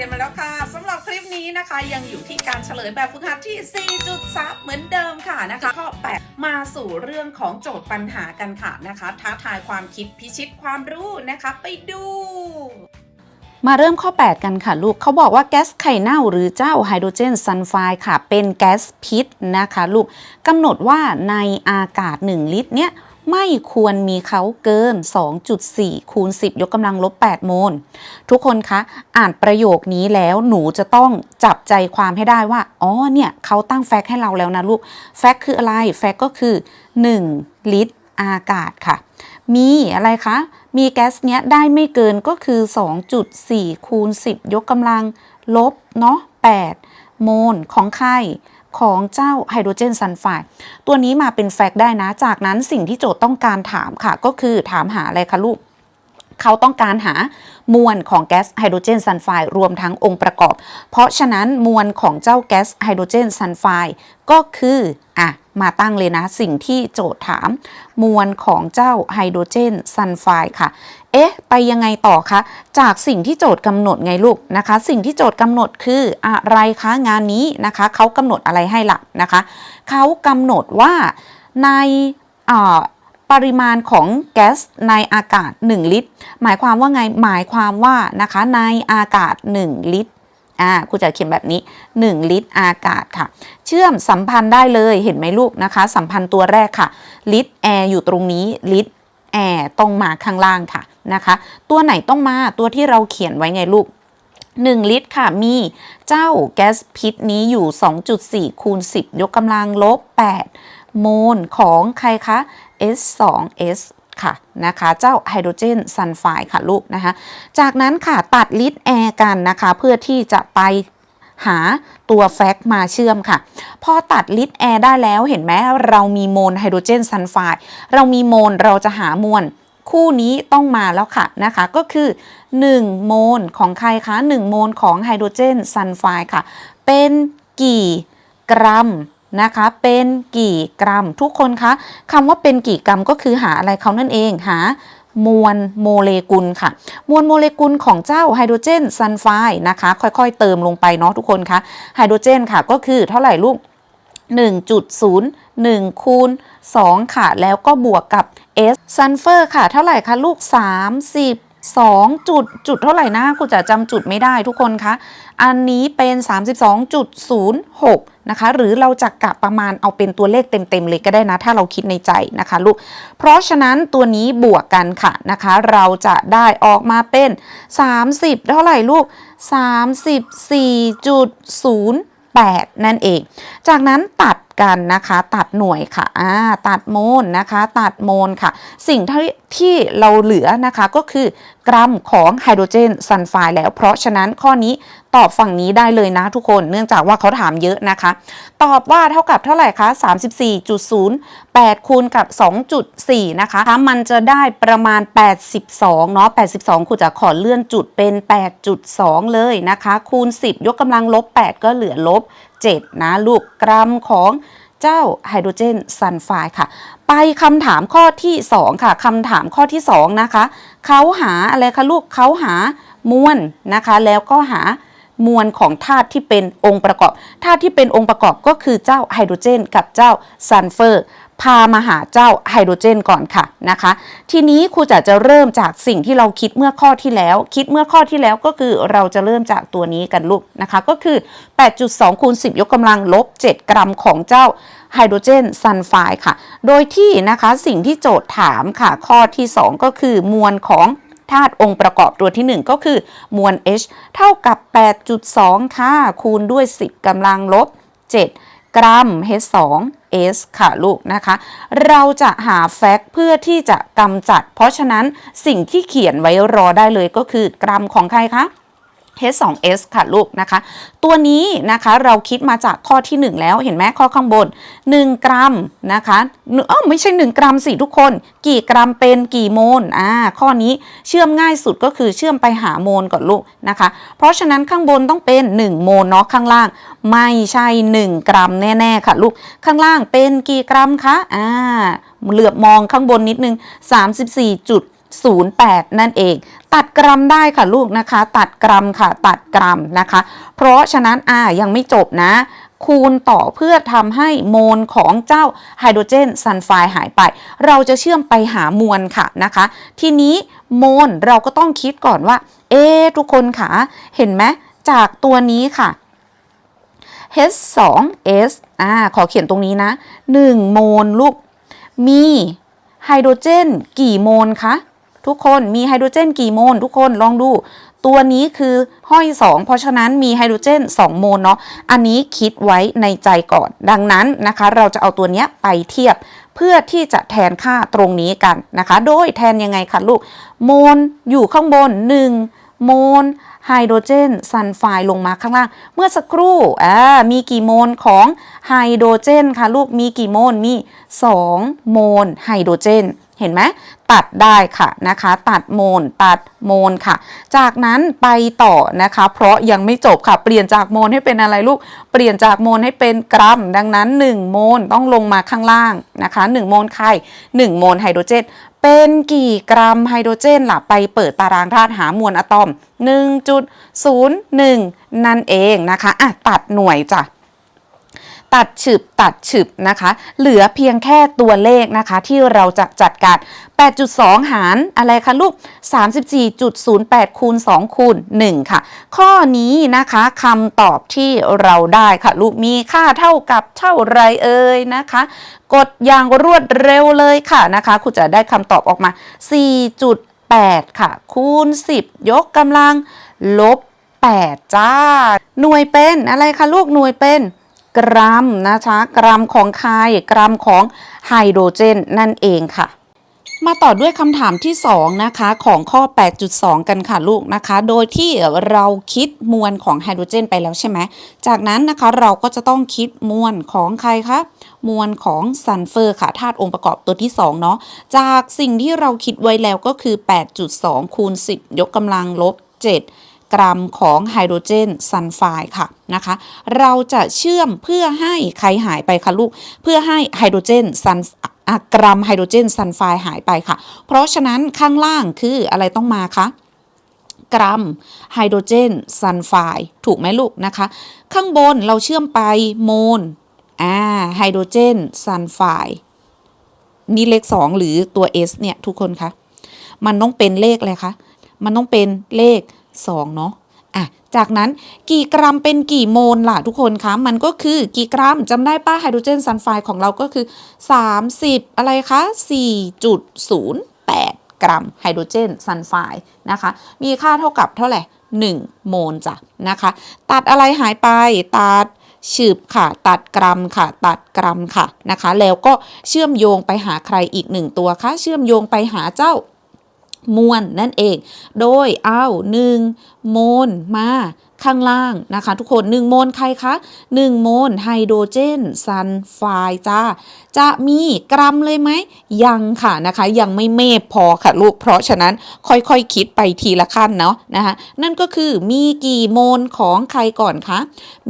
รียนมาแล้วค่ะสำหรับคลิปนี้นะคะ ยังอยู่ที่การเฉลยแบบฝึกหัดที่ 4.3 เหมือนเดิมค่ะนะคะข้อ8มาสู่เรื่องของโจทย์ปัญหากันค่ะนะคะ ท้าทายความคิดพิชิตความรู้นะคะ ไปดู มาเริ่มข้อ 8 กันค่ะ ลูกเขาบอกว่าแก๊สไข่เน่าหรือเจ้าไฮโดรเจนซัลไฟด์ค่ะ เป็นแก๊สพิษนะคะ ลูกกำหนดว่าในอากาศ 1 ลิตรเนี้ย ไม่ควรมีเขาเกิน 2.4 คูณ 10 ยกกำลังลบ 8 โมล ทุกคนคะ อ่านประโยคนี้แล้วหนูจะต้องจับใจความให้ได้ว่า อ๋อ เนี่ยเขาตั้งแฟกต์ให้เราแล้วนะลูก แฟกต์คืออะไร แฟกต์ก็คือ 1 ลิตรอากาศค่ะ มีอะไรคะ มีแก๊สเนี้ยได้ไม่เกินก็คือ 2.4 คูณ 10 ยกกำลังลบ เนาะ8โมลของไข่ ของเจ้าไฮโดรเจนซัลไฟด์ตัวนี้มาเป็นแฟกต์ได้นะ จากนั้นสิ่งที่โจทย์ต้องการถามค่ะ ก็คือถามหาอะไรคะลูก เขาต้องการหามวลของแก๊สไฮโดรเจนซัลไฟด์รวมทั้งองค์ประกอบ เพราะฉะนั้นมวลของเจ้าแก๊สไฮโดรเจนซัลไฟด์ก็คืออะมาตั้งเลยนะ สิ่งที่โจทย์ถาม มวลของเจ้าไฮโดรเจนซัลไฟด์ค่ะ เอ๊ะ ไปยังไงต่อคะ จากสิ่งที่โจทย์กำหนดไงลูกนะคะ สิ่งที่โจทย์กำหนดคืออะไรคะงานนี้นะคะเขากำหนดอะไรให้หลักนะคะเขากำหนดว่าในอ่า ปริมาณของแก๊สในอากาศ 1 ลิตร หมายความว่าไงหมายความว่านะคะในอากาศ 1 ลิตรอ่าครูจะเขียนแบบนี้ 1 ลิตรอากาศค่ะ เชื่อมสัมพันธ์ได้เลยเห็นไหมลูกนะคะ สัมพันธ์ตัวแรกค่ะ ลิตรแอร์อยู่ตรงนี้ลิตรแอร์ต้องมาข้างล่างค่ะนะคะ ตัวไหนต้องมาตัวที่เราเขียนไว้ไงลูก 1 ลิตรค่ะมีเจ้าแก๊สพิษนี้อยู่ 2.4 คูณ 10 ยกกำลังลบ 8 โมลของใครคะ S2S ค่ะนะคะเจ้าไฮโดรเจนซัลไฟด์ค่ะลูกนะคะจากนั้นค่ะตัดลิตรแอร์กันนะคะเพื่อที่จะไปหาตัวแฟกต์มาเชื่อมค่ะ พอตัดลิตรแอร์ได้แล้วเห็นไหมเรามีโมลไฮโดรเจนซัลไฟด์เรามีโมลเราจะหามวลคู่นี้ต้องมาแล้วค่ะนะคะก็คือ 1 โมลของใครคะ 1 โมลของไฮโดรเจนซัลไฟด์ค่ะ เป็นกี่กรัม นะคะ เป็นกี่กรัม ทุกคนคะคำว่าเป็นกี่กรัมก็คือหาอะไรเขานั่นเองหามวลโมเลกุลค่ะ มวลโมเลกุลของเจ้าไฮโดรเจนซัลไฟด์นะคะ ค่อยๆ เติมลงไปเนาะทุกคนคะไฮโดรเจนค่ะก็คือเท่าไหร่ลูก 1.01คูณ2ค่ะ แล้วก็บวกกับ S ซัลเฟอร์ค่ะ เท่าไหร่คะลูก32จุดจุดเท่าไหร่นะกูจะจำจุดไม่ได้ทุกคนคะ อันนี้เป็น 32.06 นะคะ หรือเราจะกะประมาณเอาเป็นตัวเลขเต็มๆเลยก็ได้นะ ถ้าเราคิดในใจนะคะลูก เพราะฉะนั้นตัวนี้บวกกันค่ะนะคะ เราจะได้ออกมาเป็น 30 เท่าไหร่ลูก 34.08 นั่นเอง จากนั้นตัด กันนะคะ ตัดหน่วยค่ะอ่าตัดโมลนะคะ ตัดโมลค่ะ สิ่งที่ที่เราเหลือนะคะก็คือกรัมของไฮโดรเจนซัลไฟด์แล้ว เพราะฉะนั้นข้อนี้ตอบฝั่งนี้ได้เลยนะทุกคนเนื่องจากว่าเขาถามเยอะนะคะ ตอบว่าเท่ากับเท่าไหร่คะ 34.08 คูณกับ 2.4 นะคะ มันจะได้ประมาณ 82 เนาะ 82คุณจะขอเลื่อนจุดเป็น 8.2 เลยนะคะ คูณ 10 ยกกำลังลบ 8 ก็เหลือลบ 7 นะลูกกรัมของเจ้าไฮโดรเจนซัลไฟด์ค่ะ ไปคำถามข้อที่ 2 ค่ะคำถามข้อที่ 2 นะคะ เขาหาอะไรคะลูกเขาหามวลนะคะ แล้วก็หามวลของธาตุที่เป็นองค์ประกอบธาตุที่เป็นองค์ประกอบก็คือเจ้าไฮโดรเจน กับเจ้าซัลเฟอร์ พามาหาเจ้าไฮโดรเจนก่อนค่ะนะคะ ทีนี้ครูจะจะเริ่มจากสิ่งที่เราคิดเมื่อข้อที่แล้ว คิดเมื่อข้อที่แล้วก็คือเราจะเริ่มจากตัวนี้กันลูกนะคะ ก็คือ 8.2คูณ10 ยกกำลังลบ 7 กรัมของเจ้าไฮโดรเจนซัลไฟด์ค่ะ โดยที่นะคะสิ่งที่โจทย์ถามค่ะ ข้อที่ 2 ก็คือมวลของธาตุองค์ประกอบตัวที่ 1 ก็คือมวล H เท่ากับ 8.2 ค่ะ คูณด้วย 10กำลังลบ 7 กรัม H2 S ค่ะลูกนะคะ เราจะหาแฟกต์เพื่อที่จะกำจัด เพราะฉะนั้นสิ่งที่เขียนไว้รอได้เลยก็คือกรัมของใครคะ H2S ค่ะลูกนะคะ ตัวนี้นะคะเราคิดมาจากข้อที่ 1 แล้วเห็นไหมข้อข้างบน 1 กรัมนะคะเออไม่ใช่ 1 กรัมสิทุกคน กี่กรัมเป็นกี่โมลอ่าข้อนี้เชื่อมง่ายสุดก็คือเชื่อมไปหาโมลก่อนลูกนะคะ เพราะฉะนั้นข้างบนต้องเป็น 1 โมลเนาะข้างล่าง ไม่ใช่ 1 กรัมแน่ๆค่ะลูกข้างล่างเป็นกี่กรัมคะอ่าเหลือบมองข้างบนนิดนึง34จุด 08 นั่นเอง ตัดกรัมได้ค่ะลูกนะคะ ตัดกรัมค่ะ ตัดกรัมนะคะ เพราะฉะนั้นอ่ายังไม่จบนะ คูณต่อเพื่อทำให้โมลของเจ้าไฮโดรเจนซัลไฟด์หายไป เราจะเชื่อมไปหามวลค่ะนะคะ ทีนี้โมลเราก็ต้องคิดก่อนว่า เอ๊ทุกคนค่ะเห็นไหมจากตัวนี้ค่ะ H2S อ่าขอเขียนตรงนี้นะ 1 โมลลูกมีไฮโดรเจน กี่โมลคะ ทุกคนมีไฮโดรเจนกี่โมลทุกคนลองดู ตัวนี้คือห้อย 2 เพราะฉะนั้นมีไฮโดรเจน 2 โมลเนาะอันนี้คิดไว้ในใจก่อน ดังนั้นนะคะ เราจะเอาตัวนี้ไปเทียบเพื่อที่จะแทนค่าตรงนี้กันนะคะ โดยแทนยังไงคะลูก โมลอยู่ข้างบน 1 โมลไฮโดรเจนซัลไฟด์ลงมาข้างล่าง เมื่อสักครู่อ่ามีกี่โมลของไฮโดรเจนคะลูกมีกี่โมลมี 2 โมลไฮโดรเจน เห็นไหมตัดได้ค่ะนะคะ ตัดโมลตัดโมลค่ะ จากนั้นไปต่อนะคะ เพราะยังไม่จบค่ะ เปลี่ยนจากโมลให้เป็นอะไรลูก เปลี่ยนจากโมลให้เป็นกรัม ดังนั้น 1 โมลต้องลงมาข้างล่างนะคะ 1 โมลไข่1โมลไฮโดรเจนเป็นกี่กรัมไฮโดรเจนล่ะ ไปเปิดตารางธาตุหามวลอะตอม 1.01 นั่นเองนะคะอะตัดหน่วยจ้ะ ตัดฉึบตัดฉึบนะคะ เหลือเพียงแค่ตัวเลขนะคะ ที่เราจะจัดการ 8.2 หารอะไรคะลูก 34.08 คูณ 2 คูณ 1 ค่ะ ข้อนี้นะคะคำตอบที่เราได้ค่ะ ลูกมีค่าเท่ากับเท่าไรเอ่ยนะคะ กดอย่างรวดเร็วเลยค่ะนะคะคุณจะได้คำตอบออกมา 4.8 ค่ะ คูณ 10 ยกกำลัง ลบ 8 จ้า หน่วยเป็นอะไรคะลูกหน่วยเป็น กรัมนะคะกรัมของไคกรัมของไฮโดรเจนนั่นเองค่ะ มาต่อด้วยคำถามที่ 2 นะคะ ของข้อ 8.2 กันค่ะลูกนะคะ โดยที่เราคิดมวลของไฮโดรเจนไปแล้วใช่ไหม จากนั้นนะคะเราก็จะต้องคิดมวลของใครคะมวลของซัลเฟอร์ค่ะธาตุองค์ประกอบตัวที่2เนาะจากสิ่งที่เราคิดไว้แล้วก็คือ 8.2 คูณ 10 ยกกำลังลบ 7 กรัมของไฮโดรเจนซัลไฟด์ค่ะนะคะเราจะเชื่อมเพื่อให้ใครหายไปคะลูก เพื่อให้ไฮโดรเจนซัลกรัมไฮโดรเจนซัลไฟด์หายไปค่ะ เพราะฉะนั้นข้างล่างคืออะไรต้องมาคะกรัมไฮโดรเจนซัลไฟด์ถูกไหมลูกนะคะ ข้างบนเราเชื่อมไปโมลอ่าไฮโดรเจนซัลไฟด์นี่เลข 2 หรือตัว S เนี่ย ทุกคนคะ มันต้องเป็นเลขอะไรคะ มันต้องเป็นเลข 2 เนาะอะจากนั้นกี่กรัมเป็นกี่โมลล่ะทุกคนคะมันก็คือกี่กรัมจำได้ป้าไฮโดรเจนซัลไฟด์ของเราก็คือ 30 อะไรคะ 4.08 กรัมไฮโดรเจนซัลไฟด์นะคะ มีค่าเท่ากับเท่าไหร่ 1 โมลจ้ะนะคะ ตัดอะไรหายไปตัดฉืบค่ะ ตัดกรัมค่ะ ตัดกรัมค่ะนะคะ แล้วก็เชื่อมโยงไปหาใครอีกหนึ่งตัวคะเชื่อมโยงไปหาเจ้า มวลนั่นเอง โดยเอา1โมลมา ข้างล่างนะคะ ทุกคน 1 โมลใครคะ1 โมลไฮโดรเจนซัลไฟด์จ้า จะมีกรัมเลยไหม ยังค่ะนะคะ ยังไม่เมพพอค่ะลูก เพราะฉะนั้นค่อยๆคคิดไปทีละขั้นเนาะนะคะนั่นก็คือมีกี่โมลของใครก่อนคะ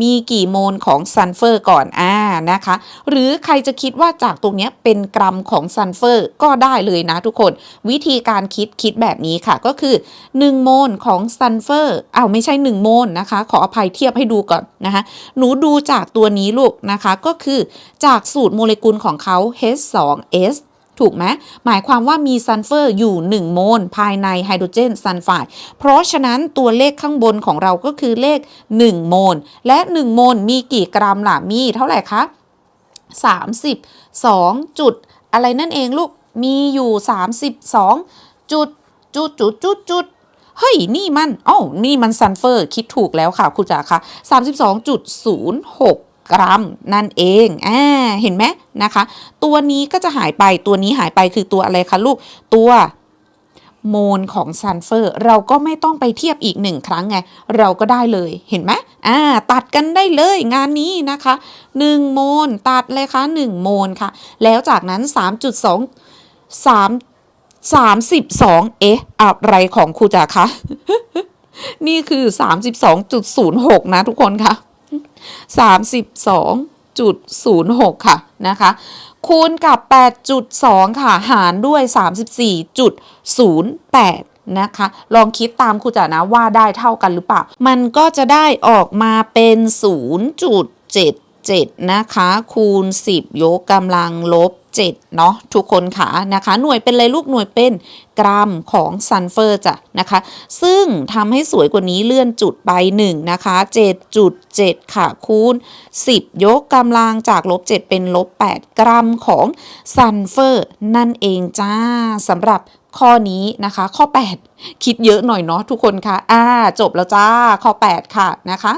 มีกี่โมลของซัลเฟอร์ก่อนอ่านะคะ หรือใครจะคิดว่าจากตรงนี้เป็นกรัมของซัลเฟอร์ก็ได้เลยนะทุกคนวิธีการคิดคิดแบบนี้ค่ะก็คือ 1 โมลของซัลเฟอร์อ้าวไม่ใช่ 1 โมลนะคะ ขออภัยเทียบให้ดูก่อนนะคะหนูดูจากตัวนี้ลูกนะคะก็คือจากสูตรโมเลกุลของเขา H2S ถูกไหมหมายความว่ามีซัลเฟอร์อยู่ 1 โมล ภายในไฮโดรเจนซัลไฟด์เพราะฉะนั้นตัวเลขข้างบนของเราก็คือเลข 1 โมล และ 1 โมลมีกี่กรัมล่ะ มีเท่าไหร่คะ 32 จุด อะไรนั่นเองลูก มีอยู่ 32 จุดจุดจุดจุดจุด เฮ้ย นี่มันอ๋อนี่มันซัลเฟอร์คิดถูกแล้วค่ะคุณจ๋าคะ32.06กรัมนั่นเอง อ่า เห็นไหมนะคะ ตัวนี้ก็จะหายไป ตัวนี้หายไปคือตัวอะไรคะลูก ตัวโมลของซัลเฟอร์ เราก็ไม่ต้องไปเทียบอีกหนึ่งครั้งไง เราก็ได้เลย เห็นไหมอ่า ตัดกันได้เลยงานนี้นะคะ 1 โมล ตัดเลยคะ 1 โมลค่ะ แล้วจากนั้น 3.2 3 32 เอ๊ะ อะไรของครูจ๋าคะ นี่คือ 32.06 นะทุกคนคะ32.06 ค่ะนะคะ คูณกับ 8.2 ค่ะ หารด้วย 34.08นะคะ ลองคิดตามครูจ๋านะว่าได้เท่ากันหรือเปล่า มันก็จะได้ออกมาเป็น 0.77 นะคะ คูณ 10 ยกกำลังลบ 7เนาะทุกคนค่ะนะคะ หน่วยเป็นอะไรลูกหน่วยเป็นกรัมของซัลเฟอร์จ้ะนะคะ ซึ่งทำให้สวยกว่านี้เลื่อนจุดไป1นะคะ7.7 ค่ะคูณ 10 ยกกำลังจากลบ 7 เป็นลบ 8 กรัมของซัลเฟอร์นั่นเองจ้าสำหรับข้อนี้นะคะ ข้อ 8 คิดเยอะหน่อยเนาะทุกคนค่ะอ่าจบแล้วจ้าข้อ 8 ค่ะนะคะ